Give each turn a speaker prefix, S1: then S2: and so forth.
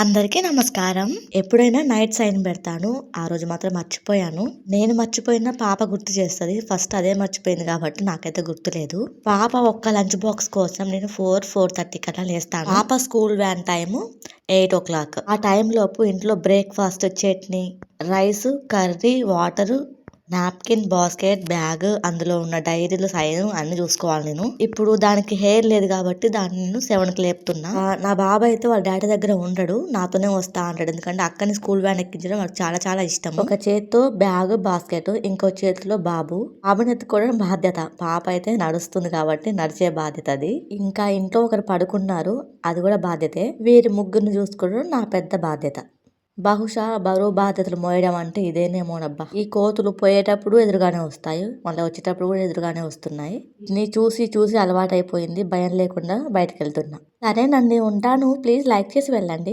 S1: అందరికీ నమస్కారం. ఎప్పుడైనా నైట్ సైన్ పెడతాను. ఆ రోజు మాత్రం మర్చిపోయాను. నేను మర్చిపోయిన పాప గుర్తు చేస్తుంది. ఫస్ట్ అదే మర్చిపోయింది కాబట్టి నాకైతే గుర్తులేదు. పాప ఒక్క లంచ్ బాక్స్ కోసం నేను ఫోర్ ఫోర్ థర్టీ కల్లా లేస్తాను. పాప school van time eight o'clock. ఆ టైంలోపు ఇంట్లో breakfast chutney rice curry water napkin basket bag అందులో ఉన్న డైరీలు సైజు అన్ని చూసుకోవాలి నేను. ఇప్పుడు దానికి హెయిర్ లేదు కాబట్టి దాన్ని నేను సెవెన్కి లేపుతున్నా నా బాబు అయితే వాళ్ళ డాడీ దగ్గర ఉండడు. నాతోనే వస్తా అంటాడు. ఎందుకంటే అక్కని స్కూల్ వ్యాన్ ఎక్కించడం నాకు చాలా చాలా ఇష్టం. ఒక చేతితో బ్యాగ్ బాస్కెట్ ఇంకో చేతిలో బాబు. బాబుని ఎత్తుకోవడం బాధ్యత. పాప అయితే నడుస్తుంది కాబట్టి నడిచే బాధ్యత అది. ఇంకా ఇంట్లో ఒకరు పడుకున్నారు. అది కూడా బాధ్యతే. వీరి ముగ్గురిని చూసుకోవడం నా పెద్ద బాధ్యత. బహుశా బరువు బాధ్యతలు మోయడం అంటే ఇదేనేమోనబ్బా. ఈ కోతులు పోయేటప్పుడు ఎదురుగానే వస్తాయి మళ్ళీ వచ్చేటప్పుడు కూడా ఎదురుగానే వస్తున్నాయి. నీ చూసి చూసి అలవాటైపోయింది భయం లేకుండా బయటకు వెళ్తున్నా సరేనండి ఉంటాను. ప్లీజ్ లైక్ చేసి వెళ్ళండి.